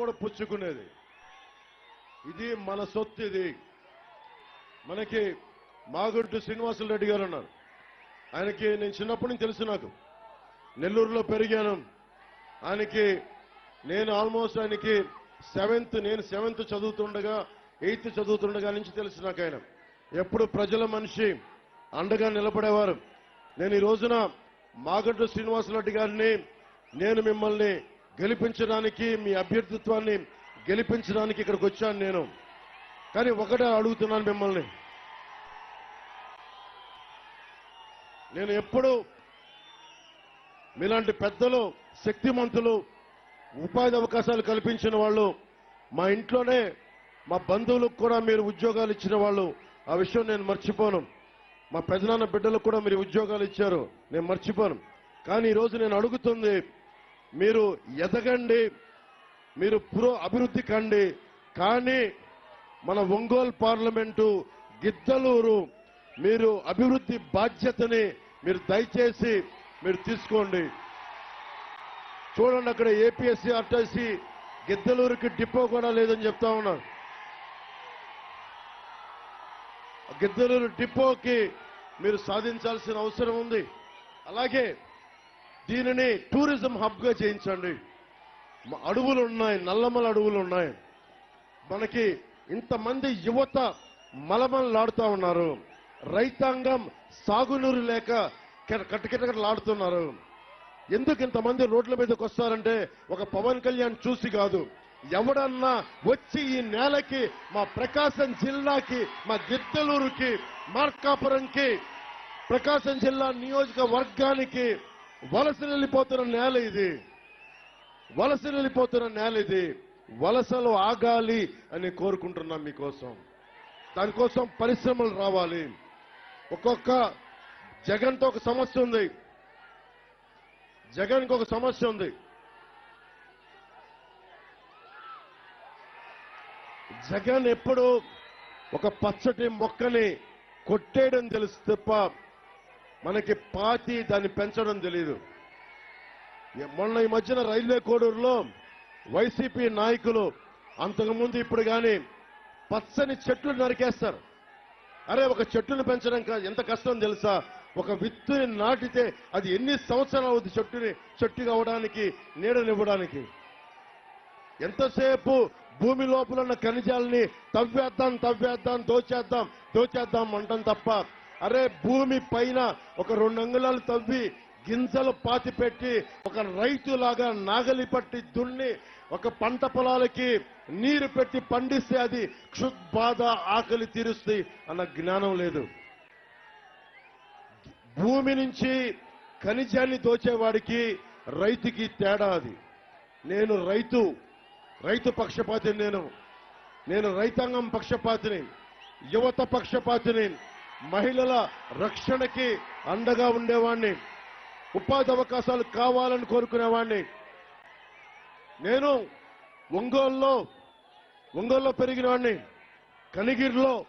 కూడా పుచ్చుకునేది. ఇది మన సొత్తు ఇది. మనకి మాగుంటు శ్రీనివాసులు రెడ్డి గారు ఉన్నారు. ఆయనకి నేను చిన్నప్పటి నుంచి తెలుసు నాకు. నెల్లూరులో పెరిగాను. ఆయనకి నేను ఆల్మోస్ట్ ఆయనకి సెవెంత్ నేను సెవెంత్ చదువుతుండగా ఎయిత్ చదువుతుండగా నుంచి తెలుసు నాకు ఆయన. ఎప్పుడు ప్రజల మనిషి అండగా నిలబడేవారు. నేను ఈ రోజున మాగంటు శ్రీనివాసరెడ్డి గారిని నేను మిమ్మల్ని గెలిపించడానికి మీ అభ్యర్థిత్వాన్ని గెలిపించడానికి ఇక్కడికి వచ్చాను నేను. కానీ ఒకటే అడుగుతున్నాను మిమ్మల్ని. నేను ఎప్పుడు మీలాంటి పెద్దలు శక్తిమంతులు ఉపాధి అవకాశాలు కల్పించిన వాళ్ళు మా ఇంట్లోనే మా బంధువులకు కూడా మీరు ఉద్యోగాలు ఇచ్చిన వాళ్ళు ఆ విషయం నేను మర్చిపోను. మా పెదనాన్న బిడ్డలకు కూడా మీరు ఉద్యోగాలు ఇచ్చారు నేను మర్చిపోను. కానీ ఈరోజు నేను అడుగుతుంది మీరు ఎదగండి మీరు పురో అభివృద్ధి కండి. కానీ మన ఒంగోలు పార్లమెంటు గిద్దలూరు మీరు అభివృద్ధి బాధ్యతని మీరు దయచేసి మీరు తీసుకోండి. చూడండి అక్కడ ఏపీఎస్సీ ఆర్టీసీ గిద్దలూరుకి డిపో కూడా లేదని చెప్తా ఉన్నారు గిద్దలూరు డిపోకి మీరు సాధించాల్సిన అవసరం ఉంది. అలాగే దీనిని టూరిజం హబ్గా చేయించండి. అడవులు ఉన్నాయి నల్లమల అడవులు ఉన్నాయి మనకి ఇంతమంది యువత మలమలాడుతా ఉన్నారు. రైతాంగం సాగునీరు లేక కె- కట్టకిటకటలాడుతున్నారు ఎందుకు ఇంతమంది రోడ్ల మీదకి వస్తారంటే ఒక పవన్ కళ్యాణ్ చూసి కాదు. ఎవడన్నా వచ్చి ఈ నేలకి మా ప్రకాశం జిల్లాకి మా గిద్దలూరుకి మార్కాపురంకి ప్రకాశం జిల్లా నియోజకవర్గానికి వలస వెళ్ళిపోతున్న నేల ఇది. వలస వెళ్ళిపోతున్న నేల ఇది. వలసలు ఆగాలి అని కోరుకుంటున్నాం మీకోసం. దానికోసం పరిశ్రమలు రావాలి. ఒక్కొక్క జగన్తో ఒక సమస్య ఉంది. జగన్కి ఒక సమస్య ఉంది. జగన్ ఎప్పుడు ఒక పచ్చటి మొక్కని కొట్టేయడం తెలుసు తప్ప మనకి పాతి దాన్ని పెంచడం తెలియదు మొన్న ఈ మధ్యన రైల్వే కోడూరులో వైసీపీ నాయకులు అంతకుముందు ఇప్పుడు కానీ పచ్చని చెట్లు నరికేస్తారు. అరే ఒక చెట్టును పెంచడం ఎంత కష్టం తెలుసా? ఒక విత్తుని నాటితే అది ఎన్ని సంవత్సరాలు అవుతుంది చెట్టుని చెట్టుగా అవడానికి నీడనివ్వడానికి? ఎంతసేపు భూమి లోపల ఉన్న ఖనిజాలని తవ్వేద్దాం తవ్వేద్దాం దోచేద్దాం దోచేద్దాం అంటాం తప్ప అరే భూమి పైన ఒక రెండు అంగుళాలు తవ్వి గింజలు పాతి పెట్టి ఒక రైతులాగా నాగలి పట్టి దున్ని ఒక పంట పొలాలకి నీరు పెట్టి పండిస్తే అది క్షుద్బాధ ఆకలి తీరుస్తుంది అన్న జ్ఞానం లేదు. భూమి నుంచి ఖనిజాన్ని దోచేవాడికి రైతుకి తేడా అది. నేను రైతు రైతు పక్షపాతిని నేను. నేను రైతాంగం పక్షపాతిని యువత పక్షపాతిని. మహిళల రక్షణకి అండగా ఉండేవాణ్ణి. ఉపాధి అవకాశాలు కావాలని కోరుకునేవాణ్ణి. నేను ఒంగోలులో ఒంగోలులో పెరిగిన వాడిని కనిగిరిలో